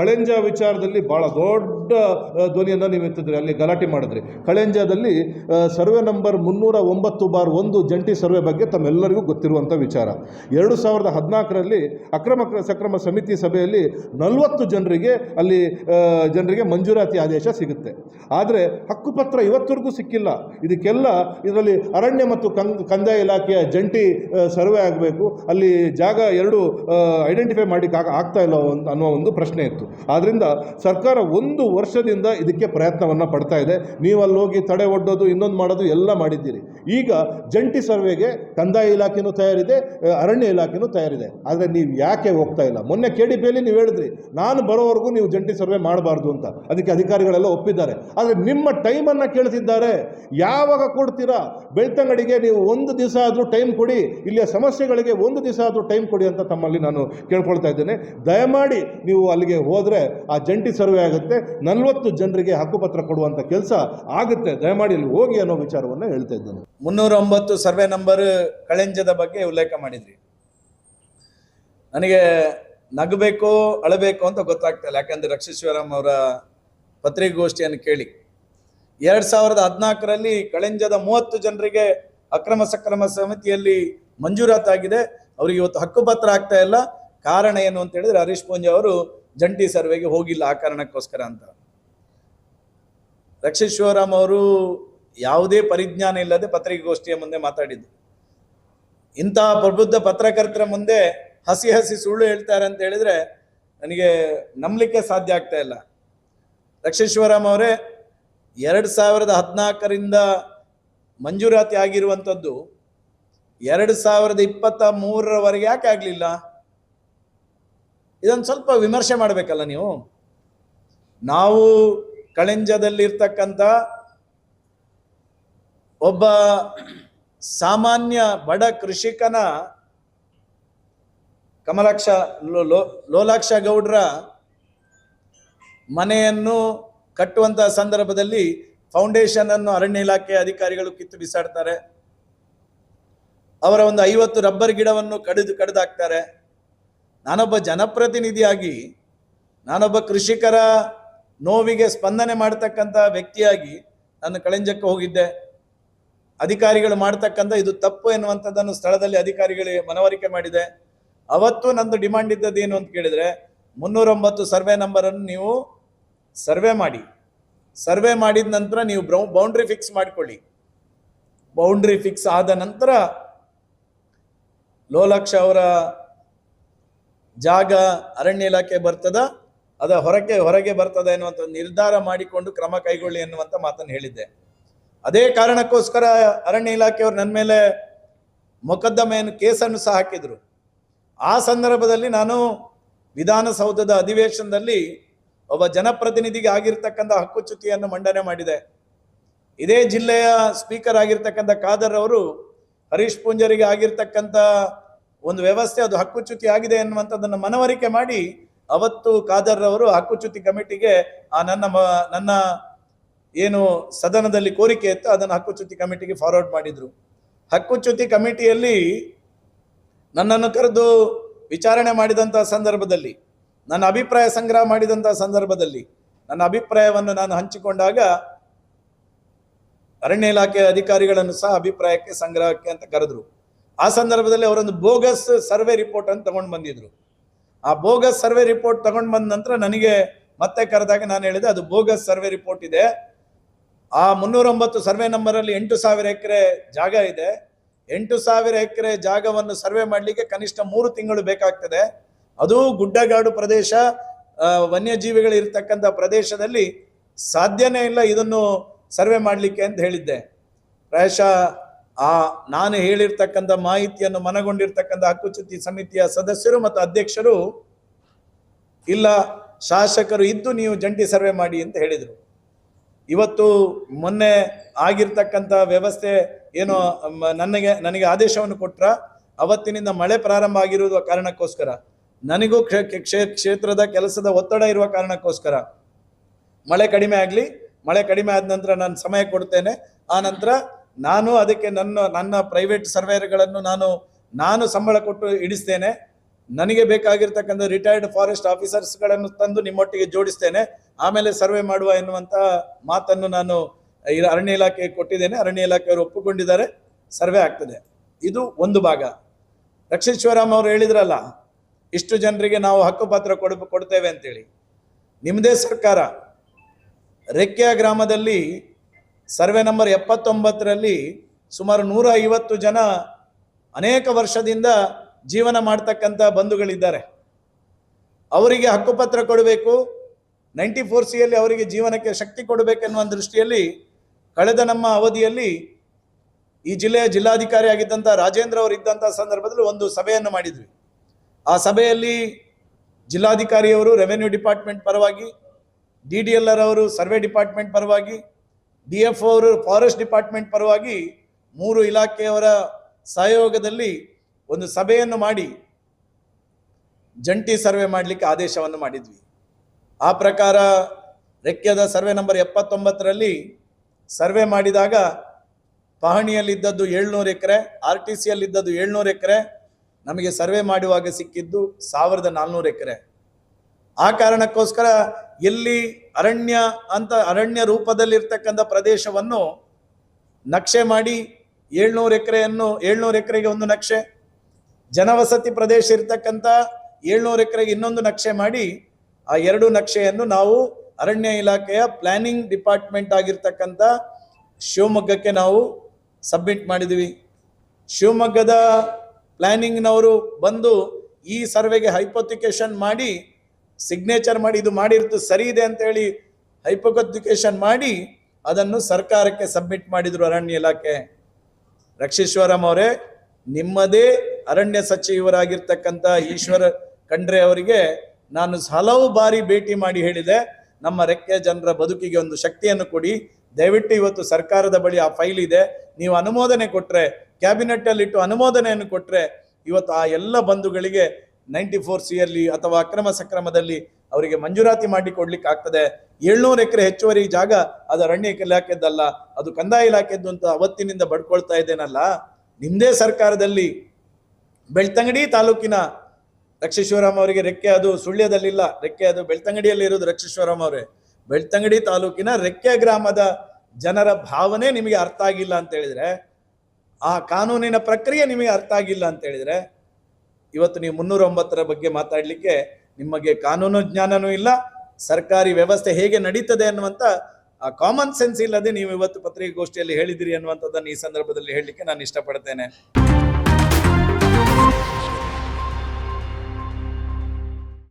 ಕಳೆಂಜ ವಿಚಾರದಲ್ಲಿ ಭಾಳ ದೊಡ್ಡ ಆ, ಧ್ವನಿಯನ್ನು ನೀವು ಎತ್ತಿದ್ರಿ ಅಲ್ಲಿ ಗಲಾಟೆ ಮಾಡಿದ್ರಿ. ಕಳೆಂಜದಲ್ಲಿ ಸರ್ವೆ ನಂಬರ್ ಮುನ್ನೂರ ಒಂಬತ್ತು ಬಾರ್ ಒಂದು ಜಂಟಿ ಸರ್ವೆ ಬಗ್ಗೆ ತಮ್ಮೆಲ್ಲರಿಗೂ ಗೊತ್ತಿರುವಂಥ ವಿಚಾರ. ಎರಡು ಸಾವಿರದ ಹದಿನಾಲ್ಕರಲ್ಲಿ ಅಕ್ರಮ ಸಕ್ರಮ ಸಮಿತಿ ಸಭೆಯಲ್ಲಿ ನಲವತ್ತು ಜನರಿಗೆ ಅಲ್ಲಿ ಜನರಿಗೆ ಮಂಜೂರಾತಿ ಆದೇಶ ಸಿಗುತ್ತೆ. ಆದರೆ ಹಕ್ಕುಪತ್ರ ಇವತ್ತವರೆಗೂ ಸಿಕ್ಕಿಲ್ಲ. ಇದಕ್ಕೆಲ್ಲ ಇದರಲ್ಲಿ ಅರಣ್ಯ ಮತ್ತು ಕಂದಾಯ ಇಲಾಖೆಯ ಜಂಟಿ ಸರ್ವೆ ಆಗಬೇಕು. ಅಲ್ಲಿ ಜಾಗ ಎರಡು ಐಡೆಂಟಿಫೈ ಮಾಡಿಕ್ಕೆ ಆಗ್ತಾ ಇಲ್ಲ ಅನ್ನೋ ಒಂದು ಪ್ರಶ್ನೆ ಇತ್ತು. ಆದ್ದರಿಂದ ಸರ್ಕಾರ ಒಂದು ವರ್ಷದಿಂದ ಇದಕ್ಕೆ ಪ್ರಯತ್ನವನ್ನು ಪಡ್ತಾ ಇದೆ. ನೀವು ಅಲ್ಲಿ ಹೋಗಿ ತಡೆ ಒಡ್ಡೋದು, ಇನ್ನೊಂದು ಮಾಡೋದು ಎಲ್ಲ ಮಾಡಿದ್ದೀರಿ. ಈಗ ಜಂಟಿ ಸರ್ವೆಗೆ ಕಂದಾಯ ಇಲಾಖೆನೂ ತಯಾರಿದೆ ಅರಣ್ಯ ಇಲಾಖೆನೂ ತಯಾರಿದೆ. ಆದರೆ ನೀವು ಯಾಕೆ ಹೋಗ್ತಾ ಇಲ್ಲ? ಮೊನ್ನೆ ಕೆ ಡಿ ಪಿಯಲ್ಲಿ ನೀವು ಹೇಳಿದ್ರಿ, ನಾನು ಬರೋವರೆಗೂ ನೀವು ಜಂಟಿ ಸರ್ವೆ ಮಾಡಬಾರ್ದು ಅಂತ. ಅದಕ್ಕೆ ಅಧಿಕಾರಿಗಳೆಲ್ಲ ಒಪ್ಪಿದ್ದಾರೆ. ಆದರೆ ನಿಮ್ಮ ಟೈಮನ್ನು ಕೇಳ್ತಿದ್ದಾರೆ. ಯಾವಾಗ ಕೊಡ್ತೀರಾ? ಬೆಳ್ತಂಗಡಿಗೆ ನೀವು ಒಂದು ದಿವಸ ಆದರೂ ಟೈಮ್ ಕೊಡಿ, ಇಲ್ಲಿಯ ಸಮಸ್ಯೆಗಳಿಗೆ ಒಂದು ದಿವಸ ಆದರೂ ಟೈಮ್ ಕೊಡಿ ಅಂತ ತಮ್ಮಲ್ಲಿ ನಾನು ಕೇಳ್ಕೊಳ್ತಾ ಇದ್ದೇನೆ. ದಯಮಾಡಿ ನೀವು ಅಲ್ಲಿಗೆ ಹೋದರೆ ಆ ಜಂಟಿ ಸರ್ವೆ ಆಗುತ್ತೆ. ನಲವತ್ತು ಜನರಿಗೆ ಹಕ್ಕುಪತ್ರ ಕೊಡುವಂಥ ಕೆಲಸ ಆಗುತ್ತೆ. ದಯಮಾಡಿ ಅಲ್ಲಿ ಹೋಗಿ ಅನ್ನೋ ವಿಚಾರವನ್ನು ಹೇಳ್ತಾ ಇದ್ದೇನೆ. ಮುನ್ನೂರ ಒಂಬತ್ತು ಸರ್ವೆ ನಂಬರ್ ಕಳೆಂಜದ ಬಗ್ಗೆ ಉಲ್ಲೇಖ ಮಾಡಿದ್ರಿ. ನನಗೆ ನಗಬೇಕು ಅಳಬೇಕು ಅಂತ ಗೊತ್ತಾಗ್ತಾ ಇಲ್ಲ. ಯಾಕಂದ್ರೆ ರಕ್ಷಿಶಿವರಾಮ್ ಅವರ ಪತ್ರಿಕಾಗೋಷ್ಠಿಯನ್ನು ಕೇಳಿ. ಎರಡ್ ಸಾವಿರದ ಹದಿನಾಲ್ಕರಲ್ಲಿ ಕಳೆಂಜದ ಮೂವತ್ತು ಜನರಿಗೆ ಅಕ್ರಮ ಸಕ್ರಮ ಸಮಿತಿಯಲ್ಲಿ ಮಂಜೂರಾತಾಗಿದೆ ಅವ್ರಿಗೆ ಇವತ್ತು ಹಕ್ಕುಪತ್ರ ಆಗ್ತಾ ಇಲ್ಲ. ಕಾರಣ ಏನು ಅಂತ ಹೇಳಿದ್ರೆ ಹರೀಶ್ ಪೂಂಜೆ ಅವರು ಜಂಟಿ ಸರ್ವೆಗೆ ಹೋಗಿಲ್ಲ ಆ ಕಾರಣಕ್ಕೋಸ್ಕರ ಅಂತ. ರಕ್ಷಿಶ್ವರಾಮ್ ಅವರು ಯಾವುದೇ ಪರಿಜ್ಞಾನ ಇಲ್ಲದೆ ಪತ್ರಿಕಾಗೋಷ್ಠಿಯ ಮುಂದೆ ಮಾತಾಡಿದ್ದು. ಇಂತಹ ಪ್ರಬುದ್ಧ ಪತ್ರಕರ್ತರ ಮುಂದೆ ಹಸಿ ಹಸಿ ಸುಳ್ಳು ಹೇಳ್ತಾರೆ ಅಂತ ಹೇಳಿದ್ರೆ ನನಗೆ ನಂಬಲಿಕ್ಕೆ ಸಾಧ್ಯ ಆಗ್ತಾ ಇಲ್ಲ. ರಕ್ಷೇಶ್ವರಂ ಅವರೇ, ಎರಡು ಸಾವಿರದ ಹದಿನಾಲ್ಕರಿಂದ ಮಂಜೂರಾತಿ ಆಗಿರುವಂಥದ್ದು, ಎರಡು ಸಾವಿರದ ಇಪ್ಪತ್ತ ಮೂರರವರೆಗೆ ಯಾಕೆ ಆಗಲಿಲ್ಲ? ಇದನ್ನು ಸ್ವಲ್ಪ ವಿಮರ್ಶೆ ಮಾಡಬೇಕಲ್ಲ ನೀವು? ನಾವು ಕಳೆಂಜದಲ್ಲಿರ್ತಕ್ಕಂಥ ಒಬ್ಬ ಸಾಮಾನ್ಯ ಬಡ ಕೃಷಿಕನ ಕಮಲಾಕ್ಷ ಲೋ- ಲೋಲಾಕ್ಷ ಗೌಡ್ರ ಮನೆಯನ್ನು ಕಟ್ಟುವಂತಹ ಸಂದರ್ಭದಲ್ಲಿ ಫೌಂಡೇಶನ್ ಅನ್ನು ಅರಣ್ಯ ಇಲಾಖೆ ಅಧಿಕಾರಿಗಳು ಕಿತ್ತು ಬಿಸಾಡ್ತಾರೆ. ಅವರ ಒಂದು ಐವತ್ತು ರಬ್ಬರ್ ಗಿಡವನ್ನು ಕಡಿದು ಕಡಿದಾಕ್ತಾರೆ. ನಾನೊಬ್ಬ ಜನಪ್ರತಿನಿಧಿಯಾಗಿ, ನಾನೊಬ್ಬ ಕೃಷಿಕರ ನೋವಿಗೆ ಸ್ಪಂದನೆ ಮಾಡತಕ್ಕಂಥ ವ್ಯಕ್ತಿಯಾಗಿ ನಾನು ಕಳೆಂಜಕ್ಕೆ ಹೋಗಿದ್ದೆ. ಅಧಿಕಾರಿಗಳು ಮಾಡ್ತಕ್ಕಂಥ ಇದು ತಪ್ಪು ಎನ್ನುವಂಥದ್ದನ್ನು ಸ್ಥಳದಲ್ಲಿ ಅಧಿಕಾರಿಗಳಿಗೆ ಮನವರಿಕೆ ಮಾಡಿದೆ. ಅವತ್ತು ನಂದು ಡಿಮಾಂಡ್ ಇದ್ದದ್ದು ಅಂತ ಕೇಳಿದ್ರೆ, ಮುನ್ನೂರೊಂಬತ್ತು ಸರ್ವೆ ನಂಬರನ್ನು ನೀವು ಸರ್ವೆ ಮಾಡಿ. ಸರ್ವೆ ಮಾಡಿದ ನಂತರ ನೀವು ಬ್ರೌ, ಬೌಂಡ್ರಿ ಫಿಕ್ಸ್ ಮಾಡಿಕೊಳ್ಳಿ. ಬೌಂಡ್ರಿ ಫಿಕ್ಸ್ ಆದ ನಂತರ ಲೋಲಾಕ್ಷ ಅವರ ಜಾಗ ಅರಣ್ಯ ಇಲಾಖೆ ಬರ್ತದ, ಅದ ಹೊರಗೆ ಹೊರಗೆ ಬರ್ತದ ಎನ್ನುವಂಥ ನಿರ್ಧಾರ ಮಾಡಿಕೊಂಡು ಕ್ರಮ ಕೈಗೊಳ್ಳಿ ಎನ್ನುವಂಥ ಮಾತನ್ನು ಹೇಳಿದ್ದೆ. ಅದೇ ಕಾರಣಕ್ಕೋಸ್ಕರ ಅರಣ್ಯ ಇಲಾಖೆಯವರು ನನ್ನ ಮೇಲೆ ಮೊಕದ್ದಮೆಯನ್ನು ಕೇಸನ್ನು ಸಹ ಹಾಕಿದ್ರು. ಆ ಸಂದರ್ಭದಲ್ಲಿ ನಾನು ವಿಧಾನಸೌಧದ ಅಧಿವೇಶನದಲ್ಲಿ ಒಬ್ಬ ಜನಪ್ರತಿನಿಧಿಗೆ ಆಗಿರ್ತಕ್ಕಂಥ ಹಕ್ಕುಚ್ಯುತಿಯನ್ನು ಮಂಡನೆ ಮಾಡಿದೆ. ಇದೇ ಜಿಲ್ಲೆಯ ಸ್ಪೀಕರ್ ಆಗಿರ್ತಕ್ಕಂಥ ಖಾದರ್ ಅವರು ಹರೀಶ್ ಪೂಂಜರಿಗೆ ಆಗಿರ್ತಕ್ಕಂಥ ಒಂದು ವ್ಯವಸ್ಥೆ ಅದು ಹಕ್ಕುಚ್ಯುತಿ ಆಗಿದೆ ಎನ್ನುವಂಥದ್ದನ್ನು ಮನವರಿಕೆ ಮಾಡಿ ಅವತ್ತು ಖಾದರ್ ಅವರು ಹಕ್ಕುಚ್ಯುತಿ ಕಮಿಟಿಗೆ ಆ ನನ್ನ ನನ್ನ ಏನು ಸದನದಲ್ಲಿ ಕೋರಿಕೆ ಇತ್ತು, ಅದನ್ನು ಹಕ್ಕುಚ್ಯುತಿ ಕಮಿಟಿಗೆ ಫಾರ್ವರ್ಡ್ ಮಾಡಿದ್ರು. ಹಕ್ಕುಚ್ಯುತಿ ಕಮಿಟಿಯಲ್ಲಿ ನನ್ನನ್ನು ಕರೆದು ವಿಚಾರಣೆ ಮಾಡಿದಂಥ ಸಂದರ್ಭದಲ್ಲಿ, ನನ್ನ ಅಭಿಪ್ರಾಯ ಸಂಗ್ರಹ ಮಾಡಿದಂಥ ಸಂದರ್ಭದಲ್ಲಿ, ನನ್ನ ಅಭಿಪ್ರಾಯವನ್ನು ನಾನು ಹಂಚಿಕೊಂಡಾಗ ಅರಣ್ಯ ಇಲಾಖೆಯ ಅಧಿಕಾರಿಗಳನ್ನು ಸಹ ಅಭಿಪ್ರಾಯಕ್ಕೆ, ಸಂಗ್ರಹಕ್ಕೆ ಅಂತ ಕರೆದ್ರು. ಆ ಸಂದರ್ಭದಲ್ಲಿ ಅವರೊಂದು ಬೋಗಸ್ ಸರ್ವೆ ರಿಪೋರ್ಟ್ ಅಂತ ತಗೊಂಡು ಬಂದಿದ್ರು. ಆ ಬೋಗಸ್ ಸರ್ವೆ ರಿಪೋರ್ಟ್ ತಗೊಂಡು ಬಂದ ನಂತರ ನನಗೆ ಮತ್ತೆ ಕರೆದಾಗ ನಾನು ಹೇಳಿದೆ, ಅದು ಬೋಗಸ್ ಸರ್ವೆ ರಿಪೋರ್ಟ್ ಇದೆ. ಆ ಮುನ್ನೂರೊಂಬತ್ತು ಸರ್ವೆ ನಂಬರ್ ಅಲ್ಲಿ ಎಂಟು ಸಾವಿರ ಎಕರೆ ಜಾಗ ಇದೆ. ಎಂಟು ಸಾವಿರ ಎಕರೆ ಜಾಗವನ್ನು ಸರ್ವೆ ಮಾಡಲಿಕ್ಕೆ ಕನಿಷ್ಠ ಮೂರು ತಿಂಗಳು ಬೇಕಾಗ್ತದೆ. ಅದು ಗುಡ್ಡಗಾಡು ಪ್ರದೇಶ ವನ್ಯಜೀವಿಗಳು ಇರ್ತಕ್ಕಂಥ ಪ್ರದೇಶದಲ್ಲಿ ಸಾಧ್ಯನೇ ಇಲ್ಲ ಇದನ್ನು ಸರ್ವೆ ಮಾಡಲಿಕ್ಕೆ ಅಂತ ಹೇಳಿದ್ದೆ. ಪ್ರಾಯಶಃ ಆ ನಾನು ಹೇಳಿರ್ತಕ್ಕಂಥ ಮಾಹಿತಿಯನ್ನು ಮನಗೊಂಡಿರ್ತಕ್ಕಂಥ ಹಕ್ಕುಚ್ಯುತಿ ಸಮಿತಿಯ ಸದಸ್ಯರು ಮತ್ತು ಅಧ್ಯಕ್ಷರು, ಇಲ್ಲ ಶಾಸಕರು ಇದ್ದು ನೀವು ಜಂಟಿ ಸರ್ವೆ ಮಾಡಿ ಅಂತ ಹೇಳಿದರು. ಇವತ್ತು ಮೊನ್ನೆ ಆಗಿರ್ತಕ್ಕಂಥ ವ್ಯವಸ್ಥೆ ಏನು ನನಗೆ ನನಗೆ ಆದೇಶವನ್ನು ಕೊಟ್ರ ಅವತ್ತಿನಿಂದ ಮಳೆ ಪ್ರಾರಂಭ ಆಗಿರುವ ಕಾರಣಕ್ಕೋಸ್ಕರ. ನನಗೂ ಕ್ಷೇ- ಕ್ಷೇತ್ರದ ಕೆಲಸದ ಒತ್ತಡ ಇರುವ ಕಾರಣಕ್ಕೋಸ್ಕರ. ಮಳೆ ಕಡಿಮೆ ಆಗಲಿ, ಮಳೆ ಕಡಿಮೆ ಆದ ನಂತರ ನಾನು ಸಮಯ ಕೊಡ್ತೇನೆ. ಆ ನಂತರ ನಾನು ಅದಕ್ಕೆ ನನ್ನ ನನ್ನ ಪ್ರೈವೇಟ್ ಸರ್ವೇಯರ್ಗಳನ್ನು ನಾನು ನಾನು ಸಂಬಳ ಕೊಟ್ಟು ಇಡಿಸ್ತೇನೆ. ನನಗೆ ಬೇಕಾಗಿರ್ತಕ್ಕಂಥ ರಿಟೈರ್ಡ್ ಫಾರೆಸ್ಟ್ ಆಫೀಸರ್ಸ್ಗಳನ್ನು ತಂದು ನಿಮ್ಮೊಟ್ಟಿಗೆ ಜೋಡಿಸ್ತೇನೆ. ಆಮೇಲೆ ಸರ್ವೆ ಮಾಡುವ ಎನ್ನುವಂಥ ಮಾತನ್ನು ನಾನು ಅರಣ್ಯ ಇಲಾಖೆಗೆ ಕೊಟ್ಟಿದ್ದೇನೆ. ಅರಣ್ಯ ಇಲಾಖೆಯವರು ಒಪ್ಪಿಕೊಂಡಿದ್ದಾರೆ. ಸರ್ವೆ ಆಗ್ತದೆ. ಇದು ಒಂದು ಭಾಗ. ರಕ್ಷಿತ್ ಅವರು ಹೇಳಿದ್ರಲ್ಲ, ಇಷ್ಟು ಜನರಿಗೆ ನಾವು ಹಕ್ಕುಪತ್ರ ಕೊಡ, ಕೊಡ್ತೇವೆ ಅಂತೇಳಿ. ನಿಮ್ಮದೇ ಸರ್ಕಾರ, ರೆಕ್ಕೆಯ ಗ್ರಾಮದಲ್ಲಿ ಸರ್ವೆ ನಂಬರ್ ಎಪ್ಪತ್ತೊಂಬತ್ತರಲ್ಲಿ ಸುಮಾರು ನೂರ ಐವತ್ತು ಜನ ಅನೇಕ ವರ್ಷದಿಂದ ಜೀವನ ಮಾಡ್ತಕ್ಕಂಥ ಬಂಧುಗಳಿದ್ದಾರೆ. ಅವರಿಗೆ ಹಕ್ಕುಪತ್ರ ಕೊಡಬೇಕು, ನೈಂಟಿ ಫೋರ್ ಸಿಯಲ್ಲಿ ಅವರಿಗೆ ಜೀವನಕ್ಕೆ ಶಕ್ತಿ ಕೊಡಬೇಕೆನ್ನುವ ದೃಷ್ಟಿಯಲ್ಲಿ ಕಳೆದ ನಮ್ಮ ಅವಧಿಯಲ್ಲಿ ಈ ಜಿಲ್ಲೆಯ ಜಿಲ್ಲಾಧಿಕಾರಿ ಆಗಿದ್ದಂಥ ರಾಜೇಂದ್ರ ಅವರು ಇದ್ದಂಥ ಸಂದರ್ಭದಲ್ಲಿ ಒಂದು ಸಭೆಯನ್ನು ಮಾಡಿದ್ವಿ. ಆ ಸಭೆಯಲ್ಲಿ ಜಿಲ್ಲಾಧಿಕಾರಿಯವರು ರೆವೆನ್ಯೂ ಡಿಪಾರ್ಟ್ಮೆಂಟ್ ಪರವಾಗಿ, ಡಿ ಡಿ ಎಲ್ ಆರ್ ಅವರು ಸರ್ವೆ ಡಿಪಾರ್ಟ್ಮೆಂಟ್ ಪರವಾಗಿ ಡಿ ಎಫ್ ಅವರು ಫಾರೆಸ್ಟ್ ಡಿಪಾರ್ಟ್ಮೆಂಟ್ ಪರವಾಗಿ ಮೂರು ಇಲಾಖೆಯವರ ಸಹಯೋಗದಲ್ಲಿ ಒಂದು ಸಭೆಯನ್ನು ಮಾಡಿ ಜಂಟಿ ಸರ್ವೆ ಮಾಡಲಿಕ್ಕೆ ಆದೇಶವನ್ನು ಮಾಡಿದ್ವಿ. ಆ ಪ್ರಕಾರ ರೆಕ್ಕೆದ ಸರ್ವೆ ನಂಬರ್ ಎಪ್ಪತ್ತೊಂಬತ್ತರಲ್ಲಿ ಸರ್ವೆ ಮಾಡಿದಾಗ ಪಹಣಿಯಲ್ಲಿದ್ದದ್ದು ಏಳ್ನೂರು ಎಕರೆ, ಆರ್ ಟಿ ಸಿಯಲ್ಲಿದ್ದದ್ದು ಏಳ್ನೂರು ಎಕರೆ, ನಮಗೆ ಸರ್ವೆ ಮಾಡುವಾಗ ಸಿಕ್ಕಿದ್ದು ಸಾವಿರದ ನಾಲ್ನೂರು ಎಕರೆ. ಆ ಕಾರಣಕ್ಕೋಸ್ಕರ ಎಲ್ಲಿ ಅರಣ್ಯ ಅಂತ ಅರಣ್ಯ ರೂಪದಲ್ಲಿರ್ತಕ್ಕಂಥ ಪ್ರದೇಶವನ್ನು ನಕ್ಷೆ ಮಾಡಿ ಏಳ್ನೂರು ಎಕರೆಯನ್ನು ಏಳ್ನೂರು ಎಕರೆಗೆ ಒಂದು ನಕ್ಷೆ, ಜನವಸತಿ ಪ್ರದೇಶ ಇರ್ತಕ್ಕಂಥ ಏಳ್ನೂರು ಎಕರೆಗೆ ಇನ್ನೊಂದು ನಕ್ಷೆ ಮಾಡಿ ಆ ಎರಡು ನಕ್ಷೆಯನ್ನು ನಾವು ಅರಣ್ಯ ಇಲಾಖೆಯ ಪ್ಲಾನಿಂಗ್ ಡಿಪಾರ್ಟ್ಮೆಂಟ್ ಆಗಿರ್ತಕ್ಕಂಥ ಶಿವಮೊಗ್ಗಕ್ಕೆ ನಾವು ಸಬ್ಮಿಟ್ ಮಾಡಿದ್ವಿ. ಶಿವಮೊಗ್ಗದ ಪ್ಲಾನಿಂಗ್ನವರು ಬಂದು ಈ ಸರ್ವೆಗೆ ಹೈಪೋತಿಕೇಶನ್ ಮಾಡಿ ಸಿಗ್ನೇಚರ್ ಮಾಡಿ, ಇದು ಮಾಡಿರ್ತು ಸರಿ ಇದೆ ಅಂತೇಳಿ ಹೈಪೋಕತಿಕೇಶನ್ ಮಾಡಿ, ಅದನ್ನು ಸರ್ಕಾರಕ್ಕೆ ಸಬ್ಮಿಟ್ ಮಾಡಿದ್ರು ಅರಣ್ಯ ಇಲಾಖೆ. ರಕ್ಷೇಶ್ವರಂ ಅವರೇ, ನಿಮ್ಮದೇ ಅರಣ್ಯ ಸಚಿವರಾಗಿರ್ತಕ್ಕಂಥ ಈಶ್ವರ ಖಂಡ್ರೆ ಅವರಿಗೆ ನಾನು ಹಲವು ಬಾರಿ ಭೇಟಿ ಮಾಡಿ ಹೇಳಿದೆ, ನಮ್ಮ ರೆಕ್ಕೆ ಜನರ ಬದುಕಿಗೆ ಒಂದು ಶಕ್ತಿಯನ್ನು ಕೊಡಿ. ದಯವಿಟ್ಟು ಇವತ್ತು ಸರ್ಕಾರದ ಬಳಿ ಆ ಫೈಲ್ ಇದೆ. ನೀವು ಅನುಮೋದನೆ ಕೊಟ್ಟರೆ ಕ್ಯಾಬಿನೆಟ್ ಅಲ್ಲಿ ಇಟ್ಟು ಅನುಮೋದನೆಯನ್ನು ಕೊಟ್ಟರೆ ಇವತ್ತು ಆ ಎಲ್ಲ ಬಂಧುಗಳಿಗೆ ನೈಂಟಿ ಫೋರ್ ಸಿಯಲ್ಲಿ ಅಥವಾ ಅಕ್ರಮ ಸಕ್ರಮದಲ್ಲಿ ಅವರಿಗೆ ಮಂಜೂರಾತಿ ಮಾಡಿ ಕೊಡ್ಲಿಕ್ಕೆ ಆಗ್ತದೆ. ಏಳ್ನೂರು ಎಕರೆ ಹೆಚ್ಚುವರಿ ಜಾಗ ಅದು ಅರಣ್ಯ ಇಲಾಖೆದ್ದಲ್ಲ ಅದು ಕಂದಾಯ ಇಲಾಖೆದ್ದು ಅಂತ ಅವತ್ತಿನಿಂದ ಬಡ್ಕೊಳ್ತಾ ಇದ್ದೇನಲ್ಲ. ನಿಮ್ಮದೇ ಸರ್ಕಾರದಲ್ಲಿ ಬೆಳ್ತಂಗಡಿ ತಾಲೂಕಿನ ರಕ್ಷೇಶ್ವರಾಮ್ ಅವರಿಗೆ ರೆಕ್ಕೆ ಅದು ಸುಳ್ಯದಲ್ಲಿಲ್ಲ. ರೆಕ್ಕೆ ಅದು ಬೆಳ್ತಂಗಡಿಯಲ್ಲಿ ಇರೋದು ರಕ್ಷೀಶ್ವರಂ ಅವರೇ. ಬೆಳ್ತಂಗಡಿ ತಾಲೂಕಿನ ರೆಕ್ಕೆ ಗ್ರಾಮದ ಜನರ ಭಾವನೆ ನಿಮಗೆ ಅರ್ಥ ಆಗಿಲ್ಲ ಅಂತ ಹೇಳಿದ್ರೆ, ಆ ಕಾನೂನಿನ ಪ್ರಕ್ರಿಯೆ ನಿಮಗೆ ಅರ್ಥ ಆಗಿಲ್ಲ ಅಂತ ಹೇಳಿದ್ರೆ ಇವತ್ತು ನೀವು ಮುನ್ನೂರ ಒಂಬತ್ತರ ಬಗ್ಗೆ ಮಾತಾಡಲಿಕ್ಕೆ ನಿಮಗೆ ಕಾನೂನು ಜ್ಞಾನನೂ ಇಲ್ಲ, ಸರ್ಕಾರಿ ವ್ಯವಸ್ಥೆ ಹೇಗೆ ನಡೀತದೆ ಅನ್ನುವಂಥ ಆ ಕಾಮನ್ ಸೆನ್ಸ್ ಇಲ್ಲದೆ ನೀವು ಇವತ್ತು ಪತ್ರಿಕಾಗೋಷ್ಠಿಯಲ್ಲಿ ಹೇಳಿದಿರಿ ಅನ್ನುವಂಥದ್ದನ್ನು ಈ ಸಂದರ್ಭದಲ್ಲಿ ಹೇಳಲಿಕ್ಕೆ ನಾನು ಇಷ್ಟಪಡ್ತೇನೆ.